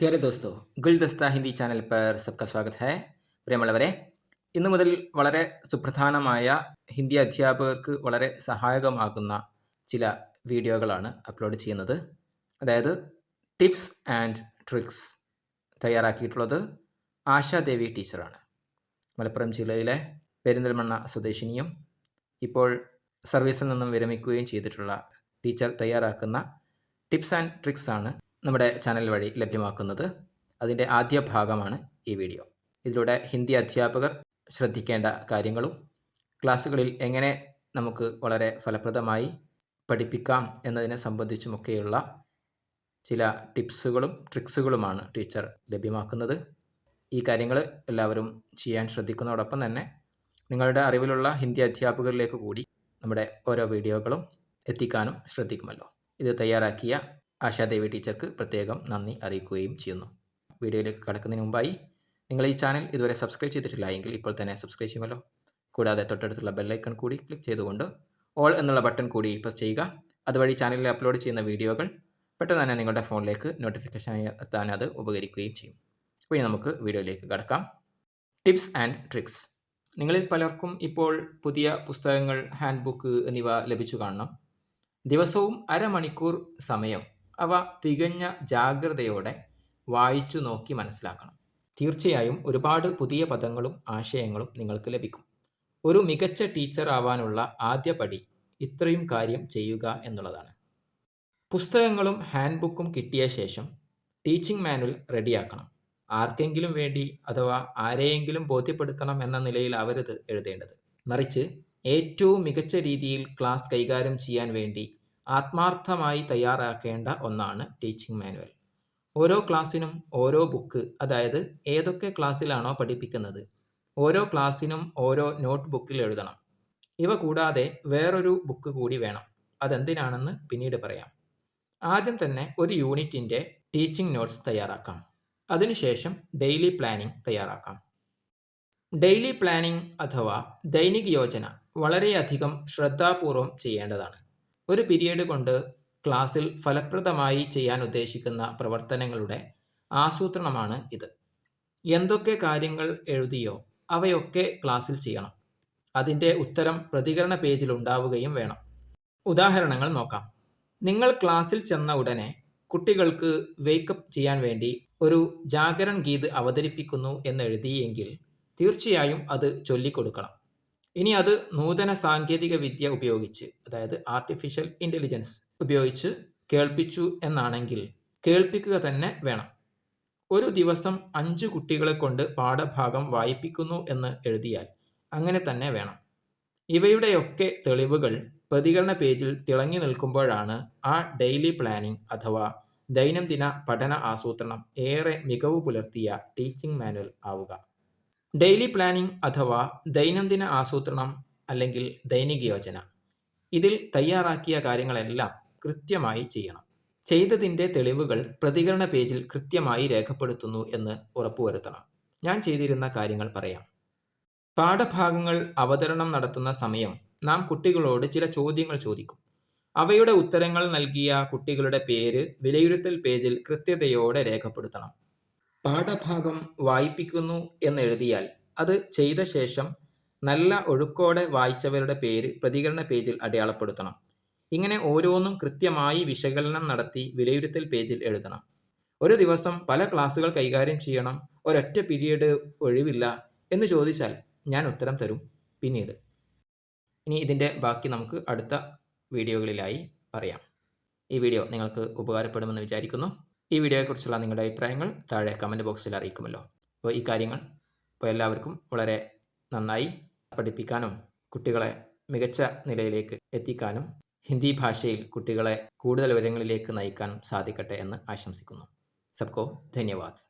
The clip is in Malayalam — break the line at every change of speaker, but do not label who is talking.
പ്യാരെ ദോസ്തോ ഗുൽദസ്ത ഹിന്ദി ചാനൽ പേർ സബ്ക സ്വാഗത് ഹേ പ്രിയമുള്ളവരെ ഇന്നു മുതൽ വളരെ സുപ്രധാനമായ ഹിന്ദി അധ്യാപകർക്ക് വളരെ സഹായകമാകുന്ന ചില വീഡിയോകളാണ് അപ്ലോഡ് ചെയ്യുന്നത് അതായത് ടിപ്സ് ആൻഡ് ട്രിക്സ് തയ്യാറാക്കിയിട്ടുള്ളത് ആശാദേവി ടീച്ചറാണ് മലപ്പുറം ജില്ലയിലെ പെരിന്തൽമണ്ണ സ്വദേശിനിയും ഇപ്പോൾ സർവീസിൽ നിന്നും വിരമിക്കുകയും ചെയ്തിട്ടുള്ള ടീച്ചർ തയ്യാറാക്കുന്ന ടിപ്സ് ആൻഡ് ട്രിക്സ് ആണ് നമ്മുടെ ചാനൽ വഴി ലഭ്യമാക്കുന്നത്. അതിന്റെ ആദ്യ ഭാഗമാണ് ഈ വീഡിയോ ഇതിലൂടെ ഹിന്ദി അധ്യാപകർ ശ്രദ്ധിക്കേണ്ട കാര്യങ്ങളും ക്ലാസ്സുകളിൽ എങ്ങനെ നമുക്ക് വളരെ ഫലപ്രദമായി പഠിപ്പിക്കാം എന്നതിനെ സംബന്ധിച്ചുമൊക്കെയുള്ള ചില ടിപ്സുകളും ട്രിക്സുകളുമാണ് ടീച്ചർ ലഭ്യമാക്കുന്നത്. ഈ കാര്യങ്ങൾ എല്ലാവരും ചെയ്യാൻ ശ്രദ്ധിക്കുന്നതോടൊപ്പം തന്നെ നിങ്ങളുടെ അറിവിലുള്ള ഹിന്ദി അധ്യാപകരിലേക്ക് കൂടി നമ്മുടെ ഓരോ വീഡിയോകളും എത്തിക്കാനും ശ്രദ്ധിക്കുമല്ലോ. ഇത് തയ്യാറാക്കിയ ആശാദേവി ടീച്ചർക്ക് പ്രത്യേകം നന്ദി അറിയിക്കുകയും ചെയ്യുന്നു. വീഡിയോയിലേക്ക് കടക്കുന്നതിന് മുമ്പായി നിങ്ങൾ ഈ ചാനൽ ഇതുവരെ സബ്സ്ക്രൈബ് ചെയ്തിട്ടില്ല എങ്കിൽ ഇപ്പോൾ തന്നെ സബ്സ്ക്രൈബ് ചെയ്യുമല്ലോ. കൂടാതെ തൊട്ടടുത്തുള്ള ബെല്ലൈക്കൺ കൂടി ക്ലിക്ക് ചെയ്തുകൊണ്ട് ഓൾ എന്നുള്ള ബട്ടൺ കൂടി പ്രസ് ചെയ്യുക. അതുവഴി ചാനലിൽ അപ്ലോഡ് ചെയ്യുന്ന വീഡിയോകൾ പെട്ടെന്ന് തന്നെ നിങ്ങളുടെ ഫോണിലേക്ക് നോട്ടിഫിക്കേഷനായി എത്താൻ അത് ഉപകരിക്കുകയും ചെയ്യും. അപ്പോൾ നമുക്ക് വീഡിയോയിലേക്ക് കടക്കാം. ടിപ്സ് ആൻഡ് ട്രിക്സ് നിങ്ങളിൽ പലർക്കും ഇപ്പോൾ പുതിയ പുസ്തകങ്ങൾ ഹാൻഡ് ബുക്ക് എന്നിവ ലഭിച്ചു കാണണം. ദിവസവും അരമണിക്കൂർ സമയം അവ തികഞ്ഞ ജാഗ്രതയോടെ വായിച്ചു നോക്കി മനസ്സിലാക്കണം. തീർച്ചയായും ഒരുപാട് പുതിയ പദങ്ങളും ആശയങ്ങളും നിങ്ങൾക്ക് ലഭിക്കും. ഒരു മികച്ച ടീച്ചർ ആവാനുള്ള ആദ്യ പടി ഇത്രയും കാര്യം ചെയ്യുക എന്നുള്ളതാണ്. പുസ്തകങ്ങളും ഹാൻഡ് ബുക്കും കിട്ടിയ ശേഷം ടീച്ചിങ് മാനുവൽ റെഡിയാക്കണം. ആർക്കെങ്കിലും വേണ്ടി അഥവാ ആരെയെങ്കിലും ബോധ്യപ്പെടുത്തണം എന്ന നിലയിൽ അവരത് എഴുതേണ്ടത്. മറിച്ച് ഏറ്റവും മികച്ച രീതിയിൽ ക്ലാസ് കൈകാര്യം ചെയ്യാൻ വേണ്ടി ആത്മാർത്ഥമായി തയ്യാറാക്കേണ്ട ഒന്നാണ് ടീച്ചിങ് മാനുവൽ ഓരോ ക്ലാസ്സിനും ഓരോ ബുക്ക് അതായത് ഏതൊക്കെ ക്ലാസ്സിലാണോ പഠിപ്പിക്കുന്നത് ഓരോ ക്ലാസ്സിനും ഓരോ നോട്ട് ബുക്കിൽ എഴുതണം. ഇവ കൂടാതെ വേറൊരു ബുക്ക് കൂടി വേണം. അതെന്തിനാണെന്ന് പിന്നീട് പറയാം. ആദ്യം തന്നെ ഒരു യൂണിറ്റിന്റെ ടീച്ചിങ് നോട്ട്സ് തയ്യാറാക്കാം. അതിനുശേഷം ഡെയിലി പ്ലാനിംഗ് തയ്യാറാക്കാം. ഡെയിലി പ്ലാനിംഗ് അഥവാ ദൈനിക യോജന വളരെയധികം ശ്രദ്ധാപൂർവം ചെയ്യേണ്ടതാണ്. ഒരു പീരീഡ് കൊണ്ട് ക്ലാസ്സിൽ ഫലപ്രദമായി ചെയ്യാൻ ഉദ്ദേശിക്കുന്ന പ്രവർത്തനങ്ങളുടെ ആസൂത്രണമാണ് ഇത്. എന്തൊക്കെ കാര്യങ്ങൾ എഴുതിയോ അവയൊക്കെ ക്ലാസ്സിൽ ചെയ്യണം. അതിന്റെ ഉത്തരം പ്രതികരണ പേജിൽ ഉണ്ടാവുകയും വേണം. ഉദാഹരണങ്ങൾ നോക്കാം. നിങ്ങൾ ക്ലാസ്സിൽ ചെന്ന ഉടനെ കുട്ടികൾക്ക് വേക്കപ്പ് ചെയ്യാൻ വേണ്ടി ഒരു ജാഗരൺ ഗീത് അവതരിപ്പിക്കുന്നു എന്നെഴുതിയെങ്കിൽ തീർച്ചയായും അത് ചൊല്ലിക്കൊടുക്കണം. ഇനി അത് നൂതന സാങ്കേതിക വിദ്യ ഉപയോഗിച്ച് അതായത് ആർട്ടിഫിഷ്യൽ ഇന്റലിജൻസ് ഉപയോഗിച്ച് കേൾപ്പിച്ചു എന്നാണെങ്കിൽ കേൾപ്പിക്കുക തന്നെ വേണം. ഒരു ദിവസം അഞ്ച് കുട്ടികളെ കൊണ്ട് പാഠഭാഗം വായിപ്പിക്കുന്നു എന്ന് എഴുതിയാൽ അങ്ങനെ തന്നെ വേണം. ഇവയുടെയൊക്കെ തെളിവുകൾ പ്രതികരണ പേജിൽ തിളങ്ങി നിൽക്കുമ്പോഴാണ് ആ ഡെയിലി പ്ലാനിംഗ് അഥവാ ദൈനംദിന പഠന ആസൂത്രണം ഏറെ മികവ് പുലർത്തിയ ടീച്ചിങ് മാനുവൽ ആവുക. ഡെയിലി പ്ലാനിംഗ് അഥവാ ദൈനംദിന ആസൂത്രണം അല്ലെങ്കിൽ ദൈനിക യോജന. ഇതിൽ തയ്യാറാക്കിയ കാര്യങ്ങളെല്ലാം കൃത്യമായി ചെയ്യണം. ചെയ്തതിന്റെ തെളിവുകൾ പ്രതികരണ പേജിൽ കൃത്യമായി രേഖപ്പെടുത്തുന്നു എന്ന് ഉറപ്പുവരുത്തണം. ഞാൻ ചെയ്തിരുന്ന കാര്യങ്ങൾ പറയാം. പാഠഭാഗങ്ങൾ അവതരണം നടത്തുന്ന സമയം നാം കുട്ടികളോട് ചില ചോദ്യങ്ങൾ ചോദിക്കും. അവയുടെ ഉത്തരങ്ങൾ നൽകിയ കുട്ടികളുടെ പേര് വിലയിരുത്തൽ പേജിൽ കൃത്യതയോടെ രേഖപ്പെടുത്തണം. പാഠഭാഗം വായിപ്പിക്കുന്നു എന്നെഴുതിയാൽ അത് ചെയ്ത ശേഷം നല്ല ഒഴുക്കോടെ വായിച്ചവരുടെ പേര് പ്രതികരണ പേജിൽ അടയാളപ്പെടുത്തണം. ഇങ്ങനെ ഓരോന്നും കൃത്യമായി വിശകലനം നടത്തി വിലയിരുത്തൽ പേജിൽ എഴുതണം. ഒരു ദിവസം പല ക്ലാസ്സുകൾ കൈകാര്യം ചെയ്യണം ഒരൊറ്റ പീരീഡ് ഒഴിവില്ല എന്ന് ചോദിച്ചാൽ ഞാൻ ഉത്തരം തരും പിന്നീട്. ഇനി ഇതിന്റെ ബാക്കി നമുക്ക് അടുത്ത വീഡിയോകളിലായി പറയാം. ഈ വീഡിയോ നിങ്ങൾക്ക് ഉപകാരപ്പെടുമെന്ന് വിചാരിക്കുന്നു. ഈ വീഡിയോയെക്കുറിച്ചുള്ള നിങ്ങളുടെ അഭിപ്രായങ്ങൾ താഴെ കമന്റ് ബോക്സിൽ അറിയിക്കുമല്ലോ. അപ്പോൾ ഈ കാര്യങ്ങൾ ഇപ്പോൾ എല്ലാവർക്കും വളരെ നന്നായി പഠിപ്പിക്കാനും കുട്ടികളെ മികച്ച നിലയിലേക്ക് എത്തിക്കാനും ഹിന്ദി ഭാഷയിൽ കുട്ടികളെ കൂടുതൽ വിവരങ്ങളിലേക്ക് നയിക്കാനും സാധിക്കട്ടെ എന്ന് ആശംസിക്കുന്നു. സബ്കോ ധന്യവാദ്.